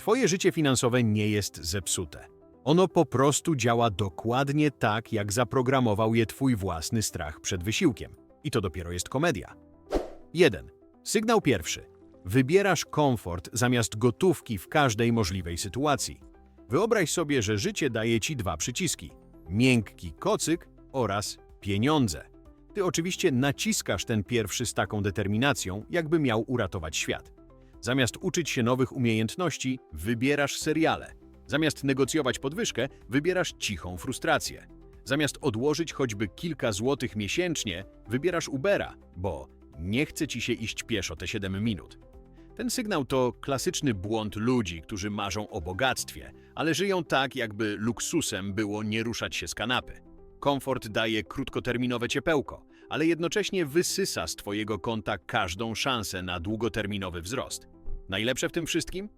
Twoje życie finansowe nie jest zepsute. Ono po prostu działa dokładnie tak, jak zaprogramował je twój własny strach przed wysiłkiem. I to dopiero jest komedia. 1. Sygnał pierwszy. Wybierasz komfort zamiast gotówki w każdej możliwej sytuacji. Wyobraź sobie, że życie daje ci dwa przyciski: miękki kocyk oraz pieniądze. Ty oczywiście naciskasz ten pierwszy z taką determinacją, jakby miał uratować świat. Zamiast uczyć się nowych umiejętności, wybierasz seriale. Zamiast negocjować podwyżkę, wybierasz cichą frustrację. Zamiast odłożyć choćby kilka złotych miesięcznie, wybierasz Ubera, bo nie chce ci się iść pieszo te 7 minut. Ten sygnał to klasyczny błąd ludzi, którzy marzą o bogactwie, ale żyją tak, jakby luksusem było nie ruszać się z kanapy. Komfort daje krótkoterminowe ciepełko, ale jednocześnie wysysa z twojego konta każdą szansę na długoterminowy wzrost. Najlepsze w tym wszystkim?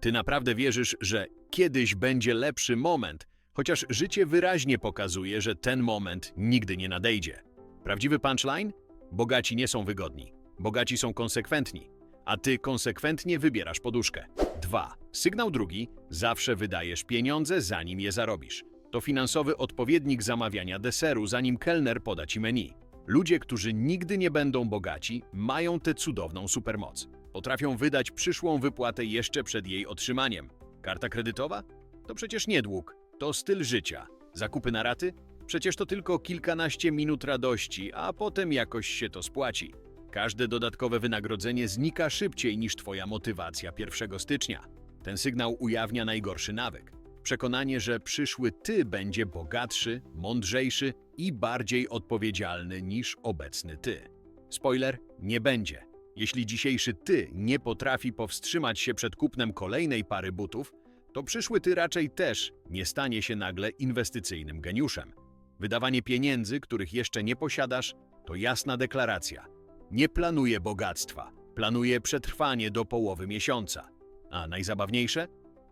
Ty naprawdę wierzysz, że kiedyś będzie lepszy moment, chociaż życie wyraźnie pokazuje, że ten moment nigdy nie nadejdzie. Prawdziwy punchline? Bogaci nie są wygodni. Bogaci są konsekwentni, a ty konsekwentnie wybierasz poduszkę. 2. Sygnał drugi. Zawsze wydajesz pieniądze, zanim je zarobisz. To finansowy odpowiednik zamawiania deseru, zanim kelner poda ci menu. Ludzie, którzy nigdy nie będą bogaci, mają tę cudowną supermoc. Potrafią wydać przyszłą wypłatę jeszcze przed jej otrzymaniem. Karta kredytowa? To przecież nie dług, to styl życia. Zakupy na raty? Przecież to tylko kilkanaście minut radości, a potem jakoś się to spłaci. Każde dodatkowe wynagrodzenie znika szybciej niż Twoja motywacja 1 stycznia. Ten sygnał ujawnia najgorszy nawyk. Przekonanie, że przyszły Ty będzie bogatszy, mądrzejszy i bardziej odpowiedzialny niż obecny Ty. Spoiler, nie będzie. Jeśli dzisiejszy Ty nie potrafi powstrzymać się przed kupnem kolejnej pary butów, to przyszły Ty raczej też nie stanie się nagle inwestycyjnym geniuszem. Wydawanie pieniędzy, których jeszcze nie posiadasz, to jasna deklaracja. Nie planuję bogactwa, planuję przetrwanie do połowy miesiąca. A najzabawniejsze?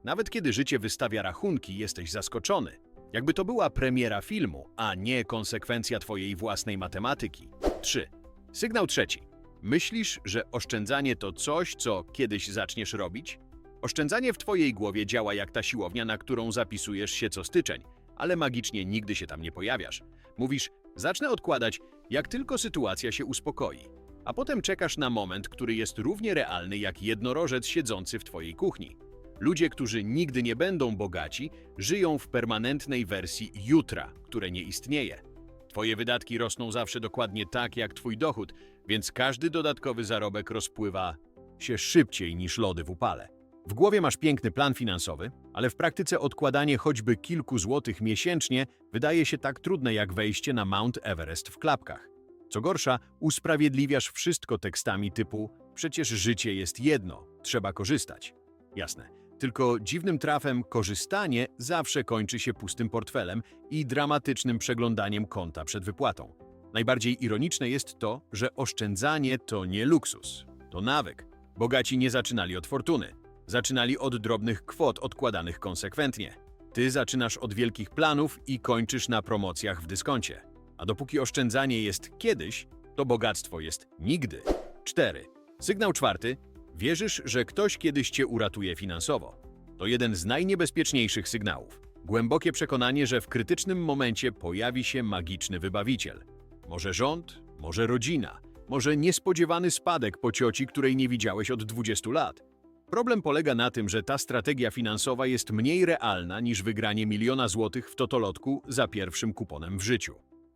Nawet kiedy życie wystawia rachunki, jesteś zaskoczony. Jakby to była premiera filmu, a nie konsekwencja twojej własnej matematyki. 3. Sygnał trzeci. Myślisz, że oszczędzanie to coś, co kiedyś zaczniesz robić? Oszczędzanie w twojej głowie działa jak ta siłownia, na którą zapisujesz się co styczeń, ale magicznie nigdy się tam nie pojawiasz. Mówisz, zacznę odkładać, jak tylko sytuacja się uspokoi. A potem czekasz na moment, który jest równie realny jak jednorożec siedzący w twojej kuchni. Ludzie, którzy nigdy nie będą bogaci, żyją w permanentnej wersji jutra, które nie istnieje. Twoje wydatki rosną zawsze dokładnie tak jak twój dochód, więc każdy dodatkowy zarobek rozpływa się szybciej niż lody w upale. W głowie masz piękny plan finansowy, ale w praktyce odkładanie choćby kilku złotych miesięcznie wydaje się tak trudne jak wejście na Mount Everest w klapkach. Co gorsza, usprawiedliwiasz wszystko tekstami typu przecież życie jest jedno, trzeba korzystać. Jasne. Tylko dziwnym trafem korzystanie zawsze kończy się pustym portfelem i dramatycznym przeglądaniem konta przed wypłatą. Najbardziej ironiczne jest to, że oszczędzanie to nie luksus, to nawyk. Bogaci nie zaczynali od fortuny. Zaczynali od drobnych kwot odkładanych konsekwentnie. Ty zaczynasz od wielkich planów i kończysz na promocjach w dyskoncie. A dopóki oszczędzanie jest kiedyś, to bogactwo jest nigdy. 4. Sygnał czwarty. Wierzysz, że ktoś kiedyś cię uratuje finansowo. To jeden z najniebezpieczniejszych sygnałów. Głębokie przekonanie, że w krytycznym momencie pojawi się magiczny wybawiciel. Może rząd, może rodzina, może niespodziewany spadek po cioci, której nie widziałeś od 20 lat. Problem polega na tym, że ta strategia finansowa jest mniej realna niż wygranie miliona złotych w totolotku za pierwszym kuponem w życiu.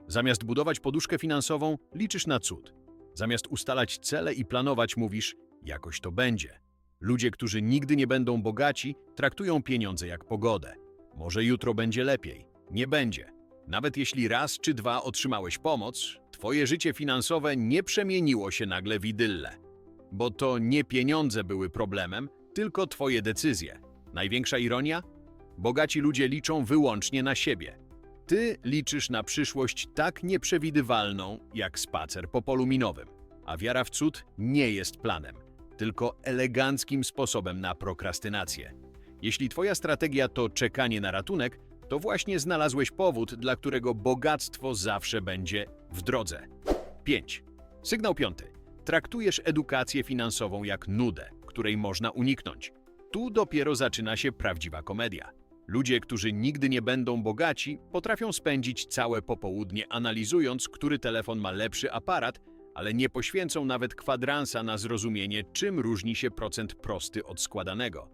Zamiast budować poduszkę finansową, liczysz na cud. Zamiast ustalać cele i planować, mówisz, jakoś to będzie. Ludzie, którzy nigdy nie będą bogaci, traktują pieniądze jak pogodę. Może jutro będzie lepiej. Nie będzie. Nawet jeśli raz czy dwa otrzymałeś pomoc, twoje życie finansowe nie przemieniło się nagle w idyllę. Bo to nie pieniądze były problemem, tylko twoje decyzje. Największa ironia? Bogaci ludzie liczą wyłącznie na siebie. Ty liczysz na przyszłość tak nieprzewidywalną, jak spacer po polu minowym. A wiara w cud nie jest planem, tylko eleganckim sposobem na prokrastynację. Jeśli twoja strategia to czekanie na ratunek, to właśnie znalazłeś powód, dla którego bogactwo zawsze będzie w drodze. 5. Sygnał piąty. Traktujesz edukację finansową jak nudę, której można uniknąć. tu dopiero zaczyna się prawdziwa komedia. Ludzie, którzy nigdy nie będą bogaci, potrafią spędzić całe popołudnie analizując, który telefon ma lepszy aparat, ale nie poświęcą nawet kwadransa na zrozumienie, czym różni się procent prosty od składanego.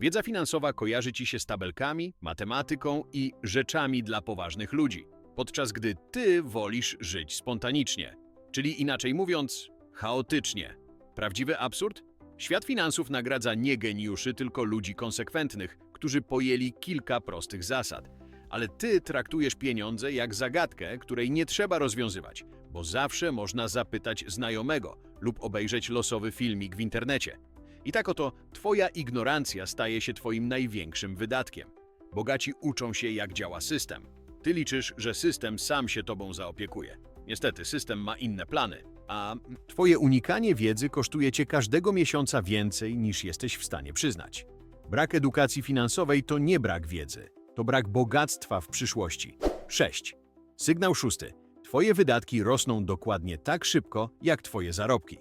Wiedza finansowa kojarzy ci się z tabelkami, matematyką i rzeczami dla poważnych ludzi, podczas gdy ty wolisz żyć spontanicznie, czyli inaczej mówiąc, chaotycznie. Prawdziwy absurd? Świat finansów nagradza nie geniuszy, tylko ludzi konsekwentnych, którzy pojęli kilka prostych zasad. Ale ty traktujesz pieniądze jak zagadkę, której nie trzeba rozwiązywać, bo zawsze można zapytać znajomego lub obejrzeć losowy filmik w internecie. I tak oto twoja ignorancja staje się twoim największym wydatkiem. Bogaci uczą się, jak działa system. Ty liczysz, że system sam się tobą zaopiekuje. Niestety, system ma inne plany, a twoje unikanie wiedzy kosztuje cię każdego miesiąca więcej, niż jesteś w stanie przyznać. Brak edukacji finansowej to nie brak wiedzy, to brak bogactwa w przyszłości. 6. Sygnał szósty. Twoje wydatki rosną dokładnie tak szybko, jak twoje zarobki.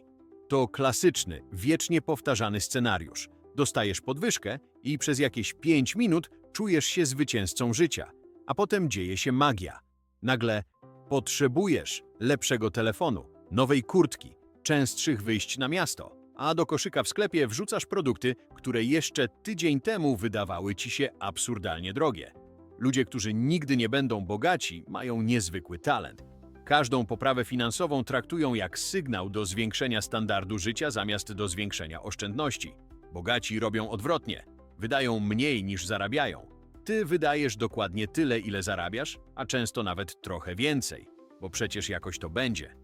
To klasyczny, wiecznie powtarzany scenariusz. Dostajesz podwyżkę i przez jakieś 5 minut czujesz się zwycięzcą życia, a potem dzieje się magia. Nagle potrzebujesz lepszego telefonu, nowej kurtki, częstszych wyjść na miasto, a do koszyka w sklepie wrzucasz produkty, które jeszcze tydzień temu wydawały ci się absurdalnie drogie. Ludzie, którzy nigdy nie będą bogaci, mają niezwykły talent. Każdą poprawę finansową traktują jak sygnał do zwiększenia standardu życia zamiast do zwiększenia oszczędności. Bogaci robią odwrotnie. Wydają mniej niż zarabiają. Ty wydajesz dokładnie tyle, ile zarabiasz, a często nawet trochę więcej, bo przecież jakoś to będzie.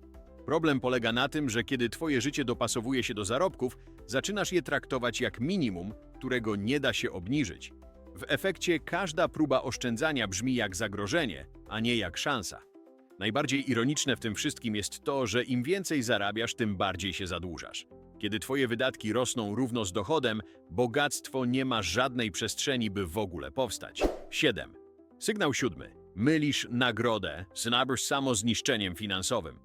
Problem polega na tym, że kiedy twoje życie dopasowuje się do zarobków, zaczynasz je traktować jak minimum, którego nie da się obniżyć. W efekcie każda próba oszczędzania brzmi jak zagrożenie, a nie jak szansa. Najbardziej ironiczne w tym wszystkim jest to, że im więcej zarabiasz, tym bardziej się zadłużasz. Kiedy twoje wydatki rosną równo z dochodem, bogactwo nie ma żadnej przestrzeni, by w ogóle powstać. 7. Sygnał siódmy. Mylisz nagrodę z samozniszczeniem finansowym.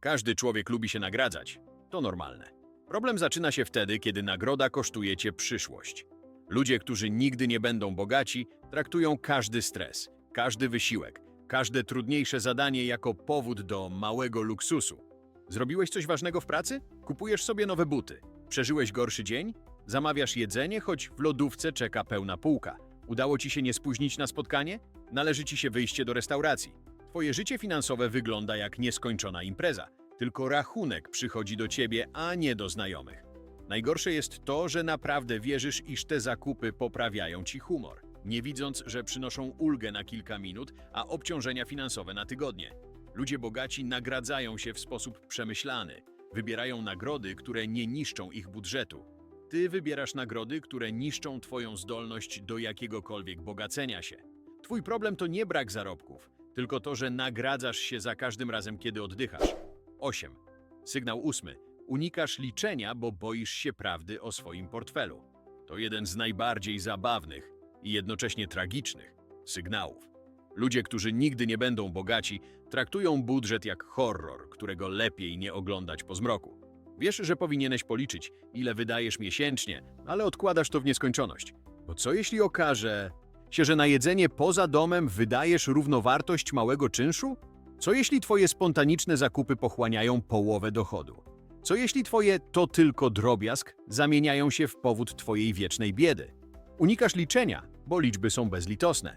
Każdy człowiek lubi się nagradzać. To normalne. Problem zaczyna się wtedy, kiedy nagroda kosztuje cię przyszłość. Ludzie, którzy nigdy nie będą bogaci, traktują każdy stres, każdy wysiłek, każde trudniejsze zadanie jako powód do małego luksusu. Zrobiłeś coś ważnego w pracy? Kupujesz sobie nowe buty. Przeżyłeś gorszy dzień? Zamawiasz jedzenie, choć w lodówce czeka pełna półka. Udało ci się nie spóźnić na spotkanie? Należy ci się wyjście do restauracji. Twoje życie finansowe wygląda jak nieskończona impreza. Tylko rachunek przychodzi do ciebie, a nie do znajomych. Najgorsze jest to, że naprawdę wierzysz, iż te zakupy poprawiają ci humor, nie widząc, że przynoszą ulgę na kilka minut, a obciążenia finansowe na tygodnie. Ludzie bogaci nagradzają się w sposób przemyślany. Wybierają nagrody, które nie niszczą ich budżetu. Ty wybierasz nagrody, które niszczą twoją zdolność do jakiegokolwiek bogacenia się. Twój problem to nie brak zarobków, tylko to, że nagradzasz się za każdym razem, kiedy oddychasz. 8. Sygnał ósmy. Unikasz liczenia, bo boisz się prawdy o swoim portfelu. To jeden z najbardziej zabawnych i jednocześnie tragicznych sygnałów. Ludzie, którzy nigdy nie będą bogaci, traktują budżet jak horror, którego lepiej nie oglądać po zmroku. Wiesz, że powinieneś policzyć, ile wydajesz miesięcznie, ale odkładasz to w nieskończoność. Bo co jeśli okaże się, że na jedzenie poza domem wydajesz równowartość małego czynszu? Co jeśli twoje spontaniczne zakupy pochłaniają połowę dochodu? Co jeśli twoje to tylko drobiazg zamieniają się w powód twojej wiecznej biedy? Unikasz liczenia, bo liczby są bezlitosne.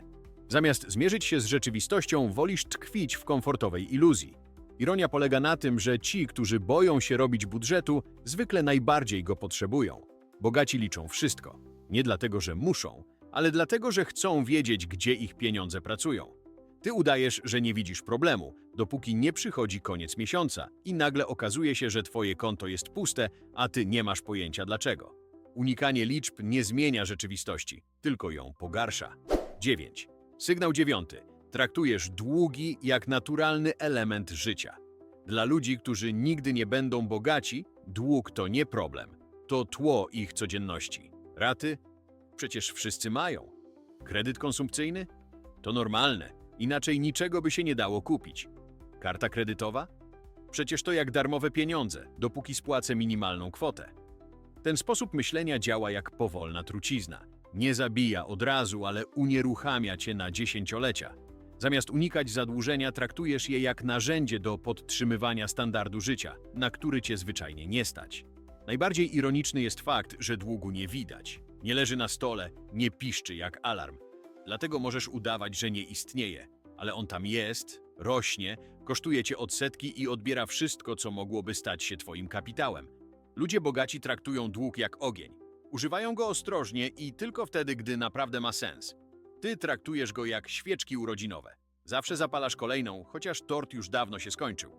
Zamiast zmierzyć się z rzeczywistością, wolisz tkwić w komfortowej iluzji. Ironia polega na tym, że ci, którzy boją się robić budżetu, zwykle najbardziej go potrzebują. Bogaci liczą wszystko. Nie dlatego, że muszą, ale dlatego, że chcą wiedzieć, gdzie ich pieniądze pracują. Ty udajesz, że nie widzisz problemu, dopóki nie przychodzi koniec miesiąca i nagle okazuje się, że twoje konto jest puste, a ty nie masz pojęcia dlaczego. Unikanie liczb nie zmienia rzeczywistości, tylko ją pogarsza. 9. Sygnał dziewiąty. Traktujesz długi jak naturalny element życia. Dla ludzi, którzy nigdy nie będą bogaci, dług to nie problem. To tło ich codzienności. Raty? Przecież wszyscy mają. Kredyt konsumpcyjny? To normalne. Inaczej niczego by się nie dało kupić. Karta kredytowa? Przecież to jak darmowe pieniądze, dopóki spłacę minimalną kwotę. Ten sposób myślenia działa jak powolna trucizna. Nie zabija od razu, ale unieruchamia cię na dziesięciolecia. Zamiast unikać zadłużenia, traktujesz je jak narzędzie do podtrzymywania standardu życia, na który cię zwyczajnie nie stać. Najbardziej ironiczny jest fakt, że długu nie widać. Nie leży na stole, nie piszczy jak alarm. Dlatego możesz udawać, że nie istnieje, ale on tam jest, rośnie, kosztuje cię odsetki i odbiera wszystko, co mogłoby stać się twoim kapitałem. Ludzie bogaci traktują dług jak ogień. Używają go ostrożnie i tylko wtedy, gdy naprawdę ma sens. Ty traktujesz go jak świeczki urodzinowe. Zawsze zapalasz kolejną, chociaż tort już dawno się skończył.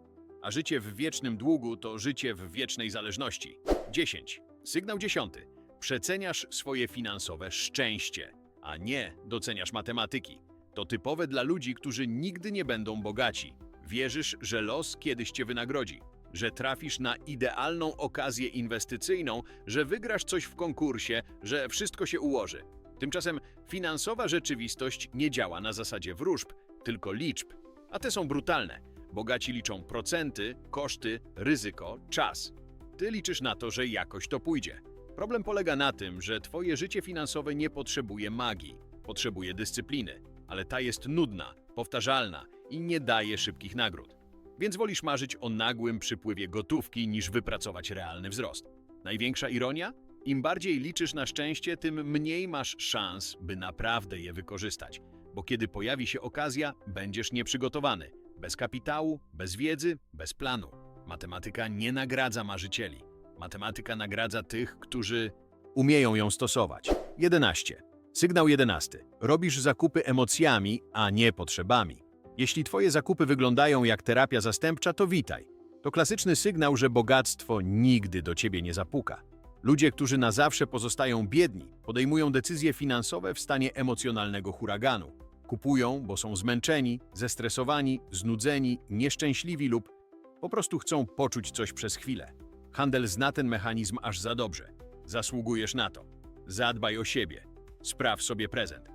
A życie w wiecznym długu to życie w wiecznej zależności. 10. Sygnał 10. Przeceniasz swoje finansowe szczęście, a nie doceniasz matematyki. To typowe dla ludzi, którzy nigdy nie będą bogaci. Wierzysz, że los kiedyś cię wynagrodzi, że trafisz na idealną okazję inwestycyjną, że wygrasz coś w konkursie, że wszystko się ułoży. Tymczasem finansowa rzeczywistość nie działa na zasadzie wróżb, tylko liczb, a te są brutalne. Bogaci liczą procenty, koszty, ryzyko, czas. Ty liczysz na to, że jakoś to pójdzie. Problem polega na tym, że twoje życie finansowe nie potrzebuje magii, potrzebuje dyscypliny, ale ta jest nudna, powtarzalna i nie daje szybkich nagród. Więc wolisz marzyć o nagłym przypływie gotówki niż wypracować realny wzrost. Największa ironia? Im bardziej liczysz na szczęście, tym mniej masz szans, by naprawdę je wykorzystać, bo kiedy pojawi się okazja, będziesz nieprzygotowany. Bez kapitału, bez wiedzy, bez planu. Matematyka nie nagradza marzycieli. Matematyka nagradza tych, którzy umieją ją stosować. 11. Sygnał 11. Robisz zakupy emocjami, a nie potrzebami. Jeśli twoje zakupy wyglądają jak terapia zastępcza, to witaj. To klasyczny sygnał, że bogactwo nigdy do ciebie nie zapuka. Ludzie, którzy na zawsze pozostają biedni, podejmują decyzje finansowe w stanie emocjonalnego huraganu. Kupują, bo są zmęczeni, zestresowani, znudzeni, nieszczęśliwi lub po prostu chcą poczuć coś przez chwilę. Handel zna ten mechanizm aż za dobrze. Zasługujesz na to. Zadbaj o siebie. Spraw sobie prezent.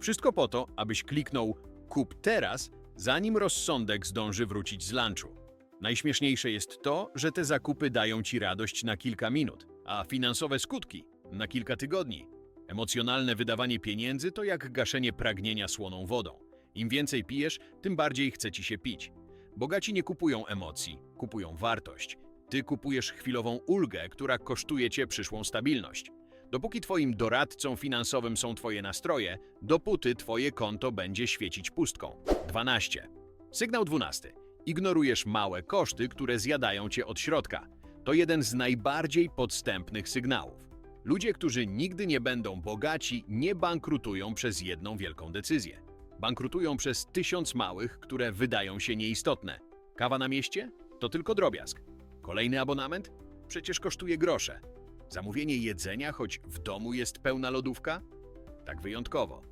Wszystko po to, abyś kliknął kup teraz, zanim rozsądek zdąży wrócić z lunchu. Najśmieszniejsze jest to, że te zakupy dają ci radość na kilka minut, a finansowe skutki na kilka tygodni. Emocjonalne wydawanie pieniędzy to jak gaszenie pragnienia słoną wodą. Im więcej pijesz, tym bardziej chce ci się pić. Bogaci nie kupują emocji, kupują wartość. Ty kupujesz chwilową ulgę, która kosztuje cię przyszłą stabilność. Dopóki twoim doradcą finansowym są twoje nastroje, dopóty twoje konto będzie świecić pustką. 12. Sygnał 12. Ignorujesz małe koszty, które zjadają cię od środka. To jeden z najbardziej podstępnych sygnałów. Ludzie, którzy nigdy nie będą bogaci, nie bankrutują przez jedną wielką decyzję. Bankrutują przez tysiąc małych, które wydają się nieistotne. Kawa na mieście? To tylko drobiazg. Kolejny abonament? Przecież kosztuje grosze. Zamówienie jedzenia, choć w domu jest pełna lodówka? Tak wyjątkowo.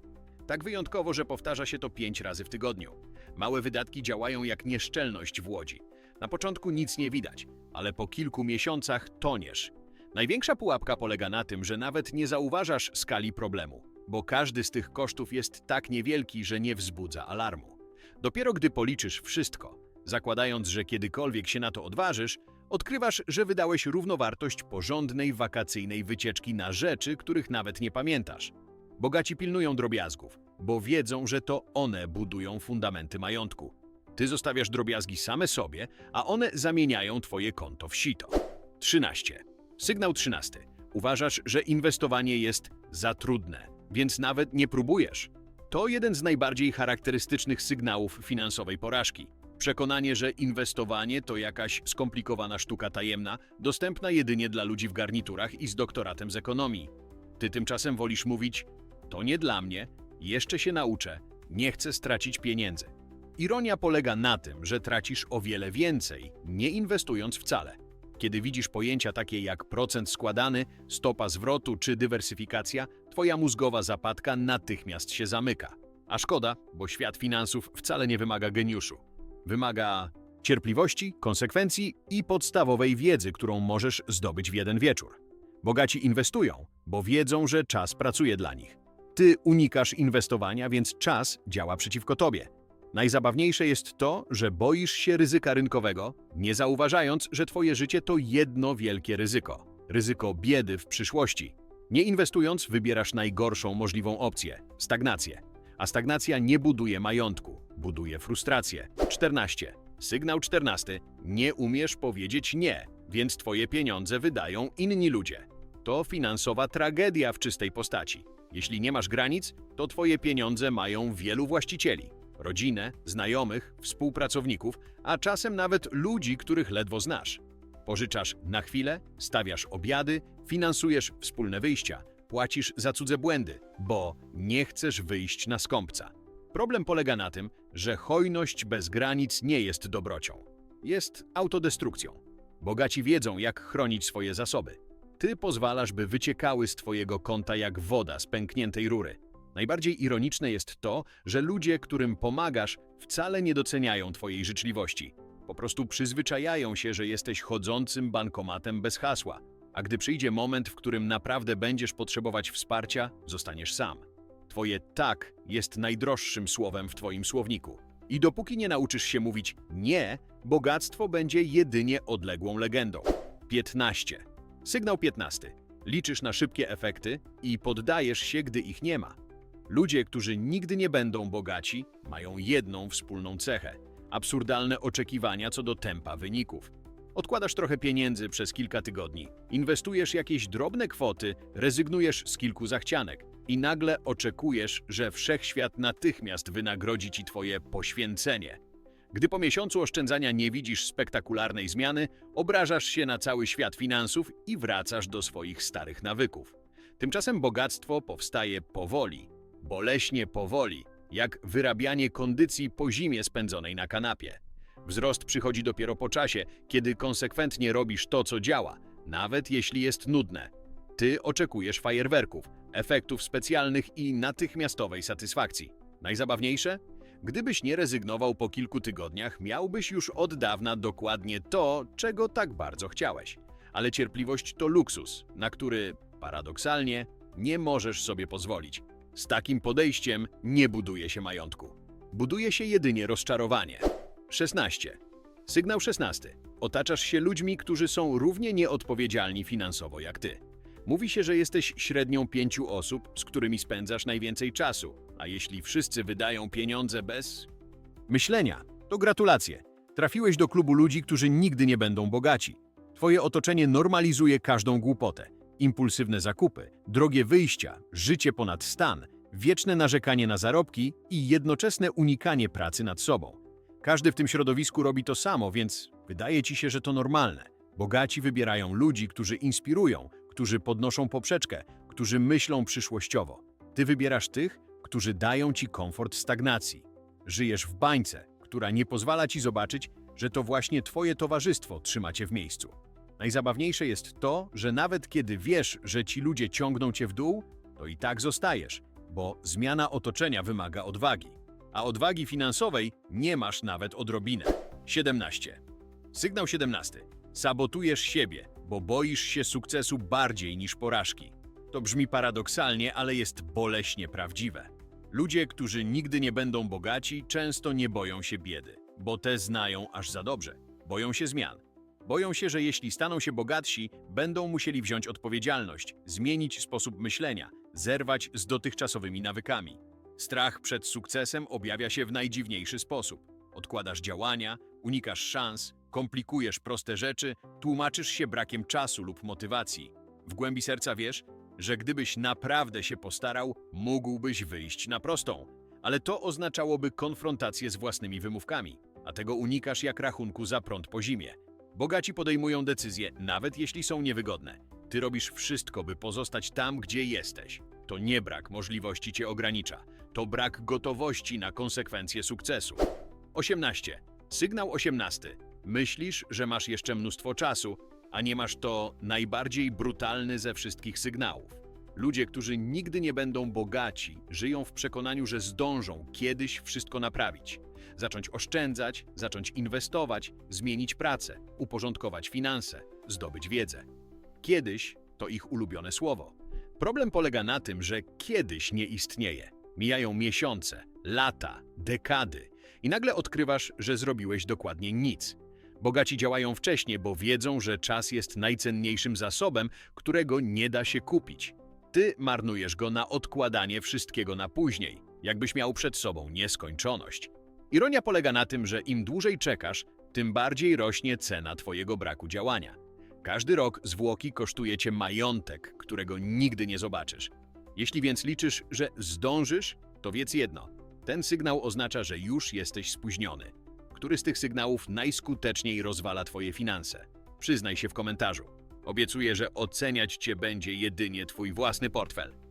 Tak wyjątkowo, że powtarza się to pięć razy w tygodniu. Małe wydatki działają jak nieszczelność w łodzi. Na początku nic nie widać, ale po kilku miesiącach toniesz. Największa pułapka polega na tym, że nawet nie zauważasz skali problemu, bo każdy z tych kosztów jest tak niewielki, że nie wzbudza alarmu. Dopiero gdy policzysz wszystko, zakładając, że kiedykolwiek się na to odważysz, odkrywasz, że wydałeś równowartość porządnej wakacyjnej wycieczki na rzeczy, których nawet nie pamiętasz. Bogaci pilnują drobiazgów, bo wiedzą, że to one budują fundamenty majątku. Ty zostawiasz drobiazgi same sobie, a one zamieniają twoje konto w sito. 13. Sygnał 13. Uważasz, że inwestowanie jest za trudne, więc nawet nie próbujesz. To jeden z najbardziej charakterystycznych sygnałów finansowej porażki. Przekonanie, że inwestowanie to jakaś skomplikowana sztuka tajemna, dostępna jedynie dla ludzi w garniturach i z doktoratem z ekonomii. Ty tymczasem wolisz mówić: To nie dla mnie, jeszcze się nauczę, nie chcę stracić pieniędzy. Ironia polega na tym, że tracisz o wiele więcej, nie inwestując wcale. Kiedy widzisz pojęcia takie jak procent składany, stopa zwrotu czy dywersyfikacja, twoja mózgowa zapadka natychmiast się zamyka. A szkoda, bo świat finansów wcale nie wymaga geniuszu. Wymaga cierpliwości, konsekwencji i podstawowej wiedzy, którą możesz zdobyć w jeden wieczór. Bogaci inwestują, bo wiedzą, że czas pracuje dla nich. Ty unikasz inwestowania, więc czas działa przeciwko tobie. Najzabawniejsze jest to, że boisz się ryzyka rynkowego, nie zauważając, że twoje życie to jedno wielkie ryzyko. ryzyko biedy w przyszłości. Nie inwestując, wybierasz najgorszą możliwą opcję stagnację. A stagnacja nie buduje majątku, buduje frustrację. 14. Sygnał 14. Nie umiesz powiedzieć nie, więc twoje pieniądze wydają inni ludzie. To finansowa tragedia w czystej postaci. Jeśli nie masz granic, to twoje pieniądze mają wielu właścicieli. Rodzinę, znajomych, współpracowników, a czasem nawet ludzi, których ledwo znasz. Pożyczasz na chwilę, stawiasz obiady, finansujesz wspólne wyjścia, płacisz za cudze błędy, bo nie chcesz wyjść na skąpca. Problem polega na tym, że hojność bez granic nie jest dobrocią. Jest autodestrukcją. Bogaci wiedzą, jak chronić swoje zasoby. Ty pozwalasz, by wyciekały z twojego konta jak woda z pękniętej rury. Najbardziej ironiczne jest to, że ludzie, którym pomagasz, wcale nie doceniają twojej życzliwości. Po prostu przyzwyczajają się, że jesteś chodzącym bankomatem bez hasła. A gdy przyjdzie moment, w którym naprawdę będziesz potrzebować wsparcia, zostaniesz sam. Twoje tak jest najdroższym słowem w Twoim słowniku. I dopóki nie nauczysz się mówić nie, bogactwo będzie jedynie odległą legendą. 15. Sygnał 15. Liczysz na szybkie efekty i poddajesz się, gdy ich nie ma. Ludzie, którzy nigdy nie będą bogaci, mają jedną wspólną cechę absurdalne oczekiwania co do tempa wyników. Odkładasz trochę pieniędzy przez kilka tygodni, inwestujesz jakieś drobne kwoty, rezygnujesz z kilku zachcianek i nagle oczekujesz, że wszechświat natychmiast wynagrodzi ci twoje poświęcenie. Gdy po miesiącu oszczędzania nie widzisz spektakularnej zmiany, obrażasz się na cały świat finansów i wracasz do swoich starych nawyków. Tymczasem bogactwo powstaje powoli, boleśnie powoli, jak wyrabianie kondycji po zimie spędzonej na kanapie. Wzrost przychodzi dopiero po czasie, kiedy konsekwentnie robisz to, co działa, nawet jeśli jest nudne. Ty oczekujesz fajerwerków, efektów specjalnych i natychmiastowej satysfakcji. Najzabawniejsze? Gdybyś nie rezygnował po kilku tygodniach, miałbyś już od dawna dokładnie to, czego tak bardzo chciałeś. Ale cierpliwość to luksus, na który, paradoksalnie, nie możesz sobie pozwolić. Z takim podejściem nie buduje się majątku. Buduje się jedynie rozczarowanie. 16. Sygnał 16. Otaczasz się ludźmi, którzy są równie nieodpowiedzialni finansowo jak ty. Mówi się, że jesteś średnią pięciu osób, z którymi spędzasz najwięcej czasu, a jeśli wszyscy wydają pieniądze bez myślenia, to gratulacje. Trafiłeś do klubu ludzi, którzy nigdy nie będą bogaci. Twoje otoczenie normalizuje każdą głupotę. Impulsywne zakupy, drogie wyjścia, życie ponad stan, wieczne narzekanie na zarobki i jednoczesne unikanie pracy nad sobą. Każdy w tym środowisku robi to samo, więc wydaje ci się, że to normalne. Bogaci wybierają ludzi, którzy inspirują, którzy podnoszą poprzeczkę, którzy myślą przyszłościowo. Ty wybierasz tych, którzy dają ci komfort stagnacji. Żyjesz w bańce, która nie pozwala ci zobaczyć, że to właśnie twoje towarzystwo trzyma cię w miejscu. Najzabawniejsze jest to, że nawet kiedy wiesz, że ci ludzie ciągną cię w dół, to i tak zostajesz, bo zmiana otoczenia wymaga odwagi. A odwagi finansowej nie masz nawet odrobinę. 17. Sygnał 17. Sabotujesz siebie, bo boisz się sukcesu bardziej niż porażki. To brzmi paradoksalnie, ale jest boleśnie prawdziwe. Ludzie, którzy nigdy nie będą bogaci, często nie boją się biedy, bo te znają aż za dobrze. Boją się zmian. Boją się, że jeśli staną się bogatsi, będą musieli wziąć odpowiedzialność, zmienić sposób myślenia, zerwać z dotychczasowymi nawykami. Strach przed sukcesem objawia się w najdziwniejszy sposób. Odkładasz działania, unikasz szans, komplikujesz proste rzeczy, tłumaczysz się brakiem czasu lub motywacji. W głębi serca wiesz, że gdybyś naprawdę się postarał, mógłbyś wyjść na prostą. Ale to oznaczałoby konfrontację z własnymi wymówkami, a tego unikasz jak rachunku za prąd po zimie. Bogaci podejmują decyzje, nawet jeśli są niewygodne. Ty robisz wszystko, by pozostać tam, gdzie jesteś. To nie brak możliwości cię ogranicza. To brak gotowości na konsekwencje sukcesu. 18. Sygnał 18. Myślisz, że masz jeszcze mnóstwo czasu, a nie masz to najbardziej brutalny ze wszystkich sygnałów. Ludzie, którzy nigdy nie będą bogaci, żyją w przekonaniu, że zdążą kiedyś wszystko naprawić. Zacząć oszczędzać, zacząć inwestować, zmienić pracę, uporządkować finanse, zdobyć wiedzę. Kiedyś to ich ulubione słowo. Problem polega na tym, że kiedyś nie istnieje. Mijają miesiące, lata, dekady i nagle odkrywasz, że zrobiłeś dokładnie nic. Bogaci działają wcześnie, bo wiedzą, że czas jest najcenniejszym zasobem, którego nie da się kupić. Ty marnujesz go na odkładanie wszystkiego na później, jakbyś miał przed sobą nieskończoność. Ironia polega na tym, że im dłużej czekasz, tym bardziej rośnie cena twojego braku działania. Każdy rok zwłoki kosztuje cię majątek, którego nigdy nie zobaczysz. Jeśli więc liczysz, że zdążysz, to wiedz jedno. Ten sygnał oznacza, że już jesteś spóźniony. Który z tych sygnałów najskuteczniej rozwala twoje finanse? Przyznaj się w komentarzu. Obiecuję, że oceniać cię będzie jedynie twój własny portfel.